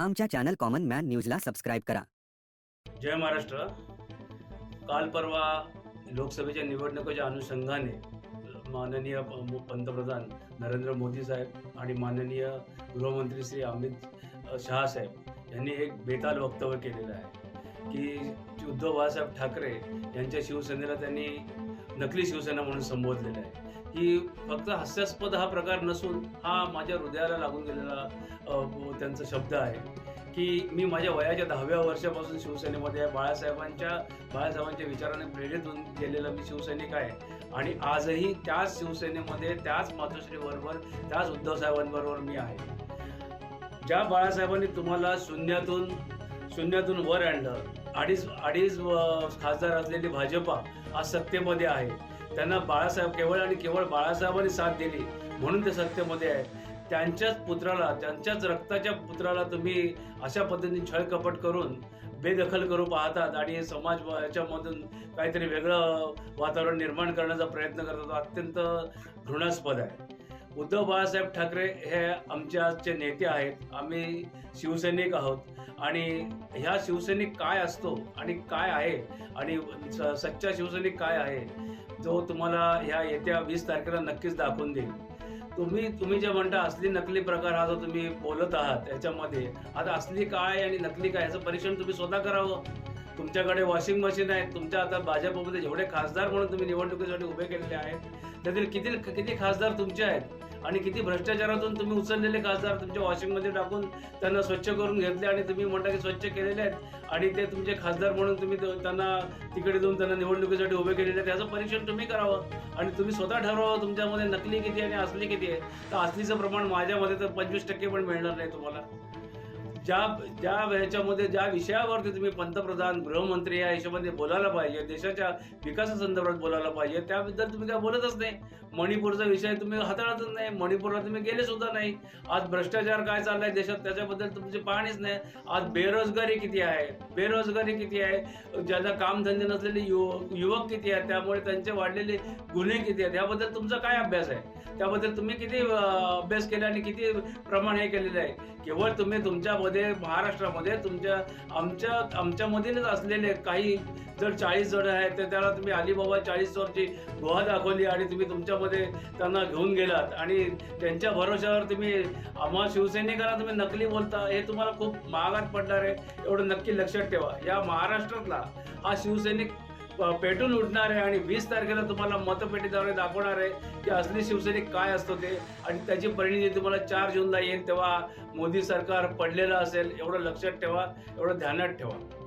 आमच्या channel common man न्यूजला subscribe करा. जय महाराष्ट्र. काल परवा लोकसभेच्या निवडणुकीच्या अनुषंगाने माननीय पंतप्रधान नरेंद्र मोदी साहेब आणि माननीय गृहमंत्री श्री अमित शहा साहेब यांनी एक बेताल वक्तव्य केलेलं आहे की उद्धव बाळासाहेब ठाकरे यांच्या शिवसेनेला त्यांनी नकली शिवसेना म्हणून संबोधलेलं आहे. की फक्त हास्यास्पद हा प्रकार नसून हा माझ्या हृदयाला लागून गेलेला त्यांचा शब्द आहे. की मी माझ्या वयाच्या दहाव्या वर्षापासून शिवसेनेमध्ये आहे. बाळासाहेबांच्या बाळासाहेबांच्या विचाराने प्रेरित होऊन गेलेला मी शिवसैनिक आहे. आणि आजही त्याच शिवसेनेमध्ये त्याच मातोश्रीबरोबर त्याच उद्धवसाहेबांबरोबर मी आहे. ज्या बाळासाहेबांनी तुम्हाला शून्यातून शून्यातून वर आणलं अडीच अडीच खासदार असलेली भाजपा आज सत्तेमध्ये आहे. त्यांना बाळासाहेब केवळ आणि केवळ बाळासाहेबांनी साथ दिली म्हणून ते सत्तेमध्ये आहे. त्यांच्याच पुत्राला त्यांच्याच रक्ताच्या पुत्राला तुम्ही अशा पद्धतीने छळकपट करून बेदखल करू पाहतात आणि समाज याच्यामधून काहीतरी वेगळं वातावरण निर्माण करण्याचा प्रयत्न करतात. अत्यंत घृणास्पद आहे. उद्धव बाळासाहेब ठाकरे हे आमच्याचे नेते आहेत. आम्ही शिवसैनिक आहोत. आणि ह्या शिवसैनिक काय असतो आणि काय आहे? आणि सच्चा शिवसैनिक काय आहे? जो तुम्हाला ह्या येत्या वीस तारखेला नक्कीच दाखवून देईल. तुम्ही तुम्ही जे म्हणता असली नकली प्रकार हा जो तुम्ही बोलत आहात याच्यामध्ये. आता असली काय आणि नकली काय याचं परीक्षण तुम्ही स्वतः करावं? तुमच्याकडे वॉशिंग मशीन आहेत. तुमच्या आता भाजपमध्ये जेवढे खासदार म्हणून तुम्ही निवडणुकीसाठी उभे केलेले आहेत त्यातील किती किती खासदार तुमचे आहेत? आणि किती भ्रष्टाचारातून तुम्ही उचललेले खासदार तुमच्या वॉशिंगमध्ये टाकून त्यांना स्वच्छ करून घेतले आणि तुम्ही म्हणता की स्वच्छ केलेले आहेत. आणि ते तुमचे खासदार म्हणून तुम्ही तो- त्यांना तिकडे देऊन त्यांना निवडणुकीसाठी उभे केलेले आहेत. त्याचं परीक्षण तुम्ही करावं. आणि तुम्ही स्वतः ठरवावं तुमच्यामध्ये नकली किती आणि असली किती आहे. तर असलीचं प्रमाण माझ्यामध्ये तर पंचवीस टक्के पण मिळणार नाही तुम्हाला. ज्या ज्या ह्याच्यामध्ये ज्या विषयावरती तुम्ही पंतप्रधान गृहमंत्री या हिशोबाने बोलायला पाहिजे देशाच्या विकासासंदर्भात बोलायला पाहिजे त्याबद्दल तुम्ही काय बोलतच नाही. मणिपूरचा विषय तुम्ही हाताळतच नाही मणिपूरला तुम्ही गेले सुद्धा नाही. आज भ्रष्टाचार काय चाललाय देशात त्याच्याबद्दल तुमची पाहणीच नाही. आज बेरोजगारी किती आहे? बेरोजगारी किती आहे? ज्यांना कामधंदे नसलेले युवक युवक किती आहेत? त्यामुळे त्यांचे वाढलेले गुन्हे किती आहेत? याबद्दल तुमचा काय अभ्यास आहे? त्याबद्दल तुम्ही किती अभ्यास केला आणि किती प्रमाण हे केलेलं आहे? केवळ तुम्ही तुमच्यामध्ये महाराष्ट्रामध्ये तुमच्या आमच्या आमच्यामधीलच असलेले काही जर चाळीस जण आहेत तर त्याला तुम्ही अलिबाबा चाळीस वरची गुहा दाखवली आणि तुम्ही तुमच्यामध्ये त्यांना घेऊन गेलात. आणि त्यांच्या भरोश्यावर तुम्ही आम्हा शिवसैनिकांना तुम्ही नकली बोलता हे तुम्हाला खूप महागात पडणार आहे. एवढं नक्की लक्षात ठेवा. या महाराष्ट्रातला हा शिवसैनिक पेटून उठणार आहे आणि वीस तारखेला तुम्हाला मतपेटीद्वारे दाखवणार आहे की असली शिवसैनिक काय असतो ते आणि त्याची परिणिती तुम्हाला चार जूनला येईल तेव्हा मोदी सरकार पडलेलं असेल एवढं लक्षात ठेवा एवढं ध्यानात ठेवा.